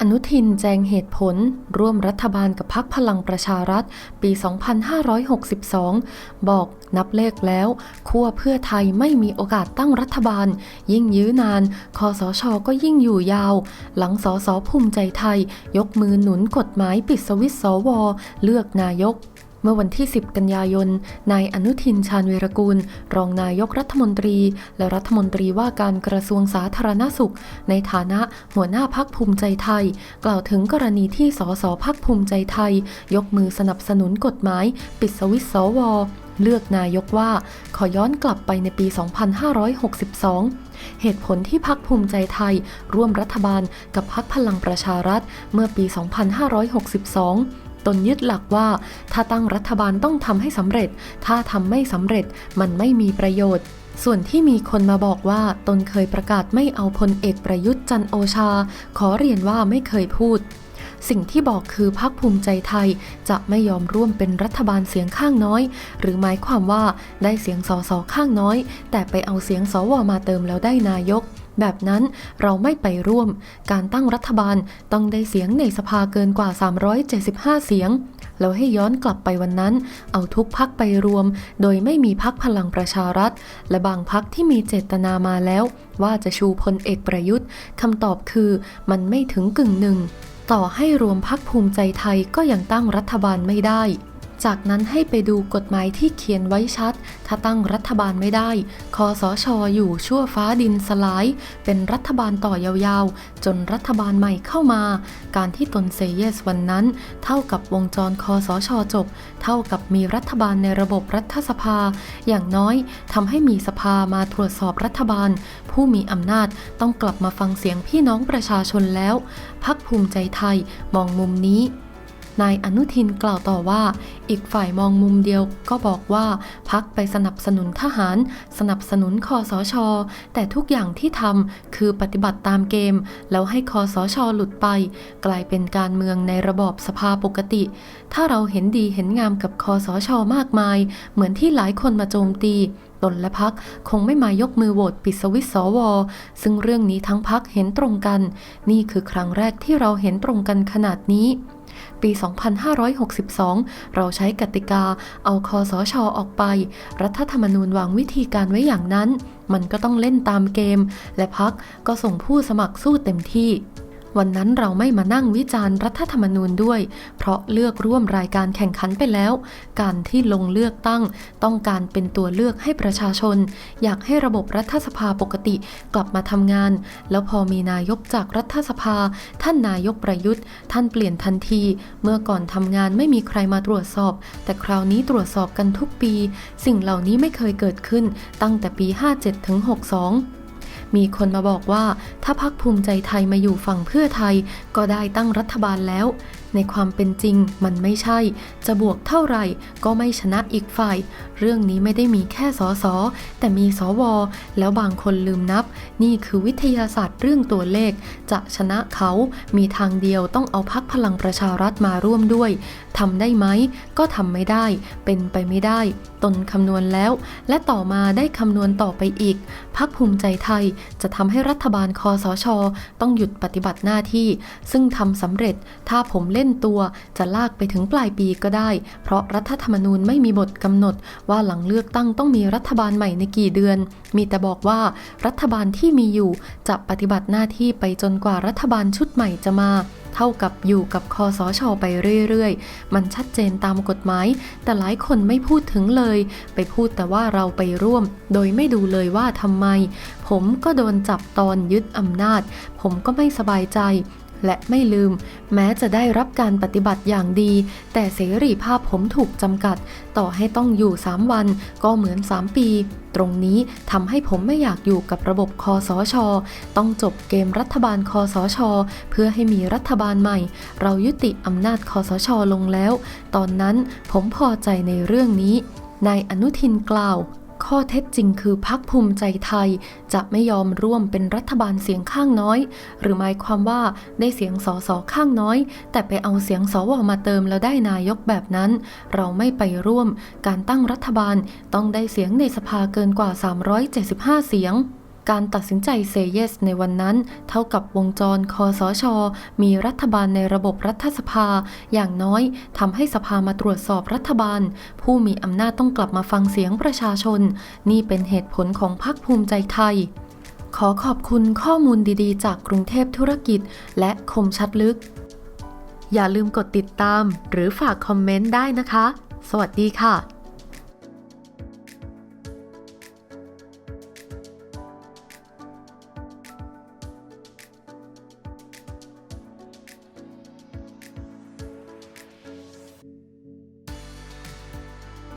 อนุทินแจงเหตุผล ร่วมรัฐบาลกับพักพลังประชารัฐ ปี 2562 บอกนับเลขแล้วขั้วเพื่อไทยไม่มีโอกาสตั้งรัฐบาล ยิ่งยื้อนานคอสชก็ยิ่งอยู่ยาว หลังสสภูมิใจไทย ยกมือหนุนกฎหมายปิดสวิตช์สว เลือกนายก มื่อวันที่ 10 กันยายน นายอนุทินชาญวีรกูล รองนายกรัฐมนตรี และรัฐมนตรีว่าการกระทรวงสาธารณสุข ในฐานะหัวหน้าพักภูมิใจไทย กล่าวถึงกรณีที่สสพักภูมิใจไทย ยกมือสนับสนุนกฎหมาย ปิดสวิตสวเลือกนายกว่า ขอย้อนกลับไปในปี 2562 เหตุผลที่พักภูมิใจไทย ร่วมรัฐบาลกับพักพลังประชารัฐเมื่อปี 2562 ตนยึดหลักว่า ถ้าตั้งรัฐบาลต้องทำให้สำเร็จ ถ้าทำไม่สำเร็จมันไม่มีประโยชน์ส่วนที่มีคนมาบอกว่าตนเคยประกาศไม่เอาพลเอกประยุทธ์จันโอชา ขอเรียนว่าไม่เคยพูด สิ่งที่บอกคือพักภูมิใจไทยจะไม่ยอมร่วมเป็นรัฐบาลเสียงข้างน้อย หรือหมายความว่าได้เสียงสสข้างน้อย แต่ไปเอาเสียงสวมาเติมแล้วได้นายก แบบนั้นเราไม่ไปร่วม การตั้งรัฐบาลต้องได้เสียงในสภาเกินกว่า 375 เสียง แล้วให้ย้อนกลับไปวันนั้น เอาทุกพักไปรวม โดยไม่มีพักพลังประชารัฐ และบางพักที่มีเจตนามาแล้ว ว่าจะชูพลเอกประยุทธ์คำตอบคือมันไม่ถึงกึ่งหนึ่ง ต่อให้รวมพักภูมิใจไทยก็ยังตั้งรัฐบาลไม่ได้ จากนั้นให้ไปดูกฎหมายที่เขียนไว้ชัด ถ้าตั้งรัฐบาลไม่ได้ คอสชออยู่ชั่วฟ้าดินสลาย เป็นรัฐบาลต่อยาวๆ จนรัฐบาลใหม่เข้ามา การที่ตนเซเยสวันนั้น เท่ากับวงจรคอสชจบ เท่ากับมีรัฐบาลในระบบรัฐสภา อย่างน้อยทำให้มีสภามาตรวจสอบรัฐบาล ผู้มีอำนาจต้องกลับมาฟังเสียงพี่น้องประชาชนแล้ว พักภูมิใจไทยมองมุมนี้ นายอนุทินกล่าวต่อว่า อีกฝ่ายมองมุมเดียวก็บอกว่าพักไปสนับสนุนทหาร สนับสนุนคอสช แต่ทุกอย่างที่ทำคือปฏิบัติตามเกม แล้วให้คอสช หลุดไป กลายเป็นการเมืองในระบอบสภาปกติ ถ้าเราเห็นดีเห็นงามกับคอสช มากมาย เหมือนที่หลายคนมาโจมตี ตนและพักคงไม่มายกมือโหวตปิดสวิตสว ซึ่งเรื่องนี้ทั้งพักเห็นตรงกัน นี่คือครั้งแรกที่เราเห็นตรงกันขนาดนี้ปี 2562 เราใช้กติกาเอาคอสชอออกไป รัฐธรรมนูญวางวิธีการไว้อย่างนั้น มันก็ต้องเล่นตามเกม และพักก็ส่งผู้สมัครสู้เต็มที่ วันนั้นเราไม่มานั่งวิจารณ์รัฐธรรมนูญด้วย เพราะเลือกร่วมรายการแข่งขันไปแล้ว การที่ลงเลือกตั้ง ต้องการเป็นตัวเลือกให้ประชาชน อยากให้ระบบรัฐสภาปกติกลับมาทำงาน แล้วพอมีนายกจากรัฐสภา ท่านนายกประยุทธ์ ท่านเปลี่ยนทันที เมื่อก่อนทำงานไม่มีใครมาตรวจสอบ แต่คราวนี้ตรวจสอบกันทุกปี สิ่งเหล่านี้ไม่เคยเกิดขึ้น ตั้งแต่ปี 57ถึง62 มีคนมาบอกว่าถ้าพักภูมิใจไทยมาอยู่ฝั่งเพื่อไทย ก็ได้ตั้งรัฐบาลแล้ว ในความเป็นจริงมันไม่ใช่ จะบวกเท่าไหร่ก็ไม่ชนะอีกฝ่าย เรื่องนี้ไม่ได้มีแค่สอสอแต่มีสวแล้วบางคนลืมนับ นี่คือวิทยาศาสตร์เรื่องตัวเลข จะชนะเขามีทางเดียวต้องเอาพักพลังประชารัฐมาร่วมด้วยทำได้ไหม ก็ทำไม่ได้ เป็นไปไม่ได้ ตนคำนวณแล้ว และต่อมาได้คำนวณต่อไปอีก พักภูมิใจไทยจะทำให้รัฐบาลคอสช ต้องหยุดปฏิบัติหน้าที่ ซึ่งทำสำเร็จถ้าผมเล่นตัวจะลากไปถึงปลายปีก็ได้ เพราะรัฐธรรมนูญไม่มีบทกำหนดว่าหลังเลือกตั้งต้องมีรัฐบาลใหม่ในกี่เดือน มีแต่บอกว่ารัฐบาลที่มีอยู่จะปฏิบัติหน้าที่ไปจนกว่ารัฐบาลชุดใหม่จะมา เท่ากับอยู่กับคอสชไปเรื่อยๆ มันชัดเจนตามกฎหมาย แต่หลายคนไม่พูดถึงเลย ไปพูดแต่ว่าเราไปร่วม โดยไม่ดูเลยว่าทำไม ผมก็โดนจับตอนยึดอำนาจ ผมก็ไม่สบายใจ และไม่ลืม แม้จะได้รับการปฏิบัติอย่างดี แต่เสรีภาพผมถูกจำกัด ต่อให้ต้องอยู่ 3 วัน ก็เหมือน 3 ปี ตรงนี้ทำให้ผมไม่อยากอยู่กับระบบคอสชต้องจบเกมรัฐบาลคอสชเพื่อให้มีรัฐบาลใหม่ เรายุติอำนาจคอสชลงแล้ว ตอนนั้นผมพอใจในเรื่องนี้นายอนุทินกล่าว ข้อเท็จจริงคือพักภูมิใจไทย จะไม่ยอมร่วมเป็นรัฐบาลเสียงข้างน้อย หรือหมายความว่าได้เสียงสอสอข้างน้อย แต่ไปเอาเสียงสวมาเติมแล้วได้นายกแบบนั้น เราไม่ไปร่วม การตั้งรัฐบาลต้องได้เสียงในสภาเกินกว่า 375 เสียง การตัดสินใจเซเยสในวันนั้น เท่ากับวงจรคอสช มีรัฐบาลในระบบรัฐสภา อย่างน้อยทำให้สภามาตรวจสอบรัฐบาล ผู้มีอำนาจต้องกลับมาฟังเสียงประชาชน นี่เป็นเหตุผลของพรรคภูมิใจไทยขอขอบคุณข้อมูลดีๆ จากกรุงเทพธุรกิจ และคมชัดลึก อย่าลืมกดติดตาม หรือฝากคอมเมนต์ได้นะคะ สวัสดีค่ะ